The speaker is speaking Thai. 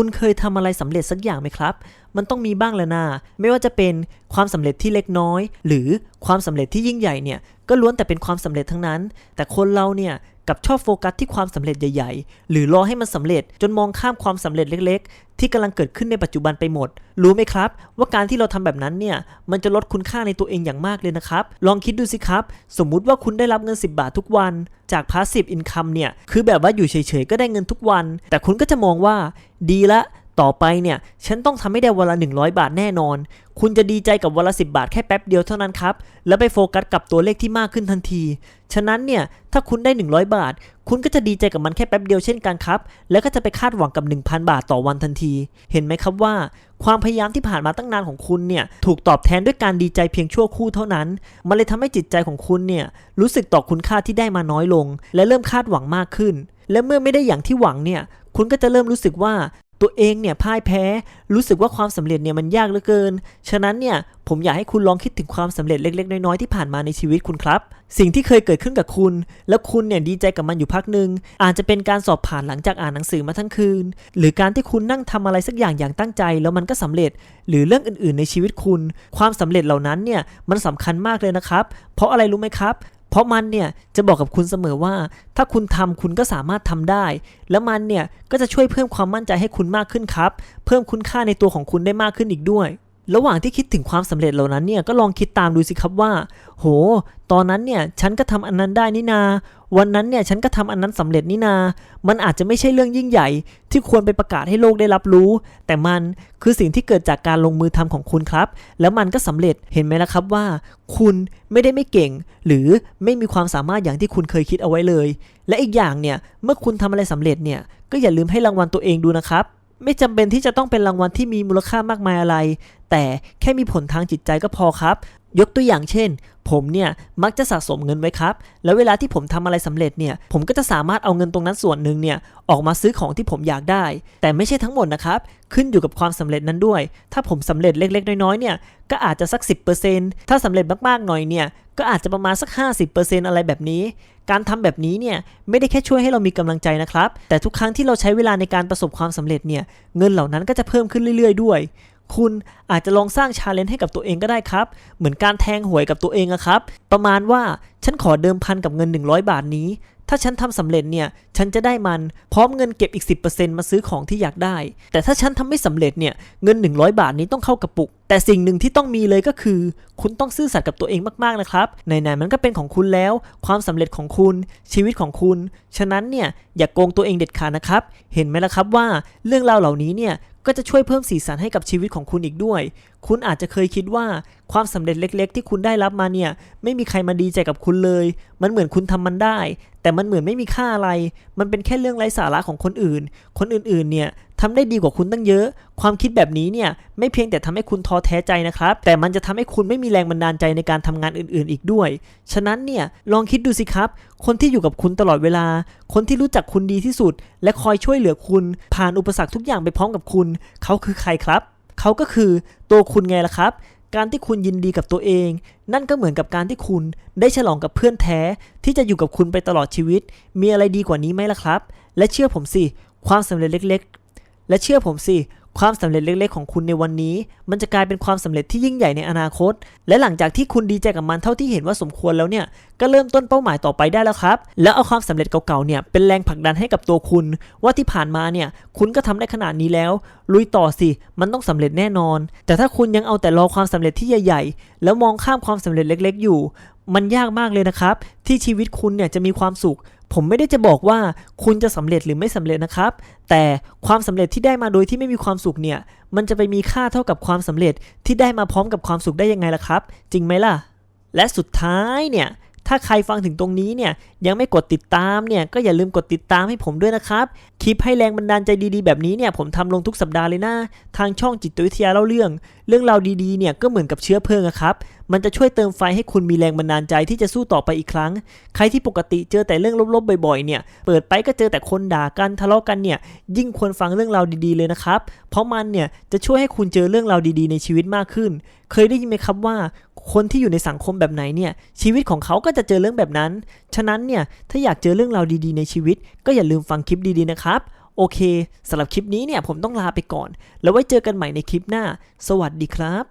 คุณเคยทำอะไรสำเร็จสักอย่างไหมครับมันต้องมีบ้างแหละนะไม่ว่าจะเป็นความสำเร็จที่เล็กน้อย หรือความสำเร็จที่ยิ่งใหญ่เนี่ยก็ล้วนแต่เป็นความสำเร็จทั้งนั้น แต่คนเราเนี่ยกับชอบโฟกัสที่ความสำเร็จใหญ่ๆ หรือรอให้มันสำเร็จจนมองข้ามความสำเร็จเล็ก ๆ ที่กำลังเกิดขึ้นในปัจจุบันไปหมด รู้ไหมครับ ว่าการที่เราทำแบบนั้นเนี่ยมันจะลดคุณค่าในตัวเองอย่างมากเลยนะครับ ลองคิดดูสิครับ สมมุติว่าคุณได้รับเงิน 10 บาททุกวันจาก passive income เนี่ยคือแบบว่าอยู่เฉยๆ ก็ได้เงินทุกวัน แต่คุณก็จะมองว่าดีละ ต่อไปเนี่ย ฉันต้องทำให้ได้วันละ 100 บาทแน่นอน คุณจะดีใจกับวันละ 10 บาทแค่แป๊บเดียวเท่านั้นครับ แล้วไปโฟกัสกับตัวเลขที่มากขึ้นทันที ฉะนั้นเนี่ย ถ้าคุณได้ 100 บาท คุณก็จะดีใจกับมันแค่แป๊บเดียวเช่นกันครับ แล้วก็จะไปคาดหวังกับ 1,000 บาทต่อวันทันที เห็นไหมครับว่า ความพยายามที่ผ่านมาตั้งนานของคุณเนี่ย ถูกตอบแทนด้วยการดีใจเพียงชั่วครู่เท่านั้น มันเลยทำให้จิตใจของคุณเนี่ย รู้สึกต่อคุณค่าที่ได้มาน้อยลง และเริ่มคาดหวังมากขึ้น และเมื่อไม่ได้อย่างที่หวังเนี่ย คุณก็จะเริ่มรู้สึกว่า ตัวเองเนี่ยพ่ายแพ้รู้สึกว่าความสำเร็จเนี่ยมันยากเหลือเกิน ฉะนั้นเนี่ยผมอยากให้คุณลองคิดถึงความสำเร็จเล็กๆ น้อยๆที่ผ่านมาในชีวิตคุณครับ สิ่งที่เคยเกิดขึ้นกับคุณ แล้วคุณเนี่ยดีใจกับมันอยู่พักหนึ่งอาจจะเป็นการสอบผ่านหลังจากอ่านหนังสือมาทั้งคืน หรือการที่คุณนั่งทำอะไรสักอย่างอย่างตั้งใจ แล้วมันก็สำเร็จ หรือเรื่องอื่นๆ ในชีวิตคุณ ความสำเร็จเหล่านั้นเนี่ยมันสำคัญมากเลยนะครับ เพราะอะไรรู้ไหมครับ เพราะมันเนี่ยจะบอกกับคุณเสมอว่า ถ้าคุณทำคุณก็สามารถทำได้ แล้วมันเนี่ยก็จะช่วยเพิ่มความมั่นใจให้คุณมากขึ้นครับ เพิ่มคุณค่าในตัวของคุณได้มากขึ้นอีกด้วย ระหว่างที่คิดถึงความสำเร็จเหล่านั้นเนี่ยก็ลองคิดตามดูสิครับว่า โห ตอนนั้นเนี่ยฉันก็ทำอันนั้นได้นี่นา วันนั้นเนี่ยฉันก็ทำอันนั้นสำเร็จนี่นา มันอาจจะไม่ใช่เรื่องยิ่งใหญ่ ที่ควรไปประกาศให้โลกได้รับรู้ แต่มันคือสิ่งที่เกิดจากการลงมือทำของคุณครับ แล้วมันก็สำเร็จเห็นไหมล่ะครับว่า คุณไม่ได้ไม่เก่ง หรือไม่มีความสามารถอย่างที่คุณเคยคิดเอาไว้เลย และอีกอย่างเนี่ยเมื่อคุณทำอะไรสำเร็จเนี่ยก็อย่าลืมให้รางวัลตัวเองดูนะครับ ไม่จำเป็นที่จะต้องเป็นรางวัลที่มีมูลค่ามากมายอะไร แต่แค่มีผลทางจิตใจก็พอครับ ยกตัวอย่างเช่น ผมเนี่ยมักจะสะสมเงินไว้ครับ แล้วเวลาที่ผมทำอะไรสำเร็จเนี่ย ผมก็จะสามารถเอาเงินตรงนั้นส่วนหนึ่งเนี่ยออกมาซื้อของที่ผมอยากได้ แต่ไม่ใช่ทั้งหมดนะครับ ขึ้นอยู่กับความสำเร็จนั้นด้วย ถ้าผมสำเร็จเล็ก ๆ น้อยๆเนี่ยก็อาจจะสัก 10%ถ้าสำเร็จมากๆหน่อยเนี่ยก็อาจจะประมาณสัก 50%อะไรแบบนี้ การทำแบบนี้เนี่ยไม่ได้แค่ช่วยให้เรามีกำลังใจนะครับ แต่ทุกครั้งที่เราใช้เวลาในการประสบความสำเร็จเนี่ยเงินเหล่านั้นก็จะเพิ่มขึ้นเรื่อย ๆ ด้วย คุณอาจจะลองสร้างชาเลนจ์ให้กับตัวเองก็ได้ครับ เหมือนการแทงหวยกับตัวเองอะครับ ประมาณว่าฉันขอเดิมพันกับเงิน 100 บาทนี้ ถ้าฉันทำสำเร็จเนี่ย ฉันจะได้มันพร้อมเงินเก็บอีก 10%มาซื้อของที่อยากได้ แต่ถ้าฉันทำไม่สำเร็จเนี่ย เงิน 100 บาทนี้ต้องเข้ากระปุก แต่สิ่งหนึ่งที่ต้องมีเลยก็คือ คุณต้องซื่อสัตย์กับตัวเองมากๆนะครับไหนๆมันก็เป็นของคุณแล้ว ความสำเร็จของคุณ ชีวิตของคุณ ฉะนั้นเนี่ยอย่ากโกงตัวเองเด็ดขาดนะครับ เห็นไหมล่ะครับว่าเรื่องราวเหล่านี้เนี่ยก็จะช่วยเพิ่มสีสันให้กับชีวิตของคุณอีกด้วยคุณอาจจะเคยคิดว่าความสำเร็จเล็ก ๆ ที่คุณได้รับมาเนี่ยไม่มีใครมาดีใจกับคุณเลย มันเหมือนคุณทำมันได้ แต่มันเหมือนไม่มีค่าอะไร มันเป็นแค่เรื่องไร้สาระของคนอื่น คนอื่นๆเนี่ยทำได้ดีกว่าคุณตั้งเยอะ ความคิดแบบนี้เนี่ยไม่เพียงแต่ทำให้คุณท้อแท้ใจนะครับ แต่มันจะทำให้คุณไม่มีแรงบันดาลใจในการทำงานอื่นๆ อีกด้วย ฉะนั้นเนี่ยลองคิดดูสิครับ คนที่อยู่กับคุณตลอดเวลา คนที่รู้จักคุณดีที่สุด และคอยช่วยเหลือคุณ ผ่านอุปสรรคทุกอย่างไปพร้อมกับคุณ เขาคือใครครับ เขาก็คือตัวคุณไงล่ะครับ การที่คุณยินดีกับตัวเอง นั่นก็เหมือนกับการที่คุณได้ฉลองกับเพื่อนแท้ ที่จะอยู่กับคุณไปตลอดชีวิต มีอะไรดีกว่านี้ไหมล่ะครับ และเชื่อผมสิ ความสำเร็จเล็ก ๆ และเชื่อผมสิ ความสำเร็จเล็กๆของคุณในวันนี้ มันจะกลายเป็นความสำเร็จที่ยิ่งใหญ่ในอนาคต และหลังจากที่คุณดีใจกับมันเท่าที่เห็นว่าสมควรแล้วเนี่ยก็เริ่มต้นเป้าหมายต่อไปได้แล้วครับ แล้วเอาความสำเร็จเก่าๆเนี่ยเป็นแรงผลักดันให้กับตัวคุณ ว่าที่ผ่านมาเนี่ยคุณก็ทำได้ขนาดนี้แล้ว ลุยต่อสิมันต้องสำเร็จแน่นอน แต่ถ้าคุณยังเอาแต่รอความสำเร็จที่ใหญ่ๆ แล้วมองข้ามความสำเร็จเล็ก ๆ อยู่ มันยากมากเลยนะครับ ที่ชีวิตคุณเนี่ยจะมีความสุข ผมไม่ได้จะบอกว่าคุณจะสำเร็จหรือไม่สำเร็จนะครับ แต่ความสำเร็จที่ได้มาโดยที่ไม่มีความสุขเนี่ย มันจะไปมีค่าเท่ากับความสำเร็จที่ได้มาพร้อมกับความสุขได้ยังไงล่ะครับ จริงไหมล่ะ และสุดท้ายเนี่ย ถ้าใครฟังถึงตรงนี้เนี่ยยังไม่กดติดตามเนี่ยก็อย่าลืมกดติดตามให้ผมด้วยนะครับ คลิปให้แรงบันดาลใจดีๆ แบบนี้เนี่ยผมทำลงทุกสัปดาห์เลยนะ ทางช่องจิตวิทยาเล่าเรื่อง เรื่องราวดีๆเนี่ยก็เหมือนกับเชื้อเพลิงอะครับ มันจะช่วยเติมไฟให้คุณมีแรงบันดาลใจที่จะสู้ต่อไปอีกครั้ง ใครที่ปกติเจอแต่เรื่องลบๆบ่อยๆเนี่ยเปิดไปก็เจอแต่คนด่ากันทะเลาะกันเนี่ยยิ่งควรฟังเรื่องราวดีๆเลยนะครับ เพราะมันเนี่ยจะช่วยให้คุณเจอเรื่องราวดีๆ ในชีวิตมากขึ้น เคยได้ยินไหมครับว่า คนที่อยู่ในสังคมแบบไหนเนี่ยชีวิตของเขาก็จะเจอเรื่องแบบนั้น ฉะนั้นเนี่ยถ้าอยากเจอเรื่องราวดีๆ ในชีวิต ก็อย่าลืมฟังคลิปดีๆนะครับโอเคสำหรับคลิปนี้เนี่ยผมต้องลาไปก่อน แล้วไว้เจอกันใหม่ในคลิปหน้า สวัสดีครับ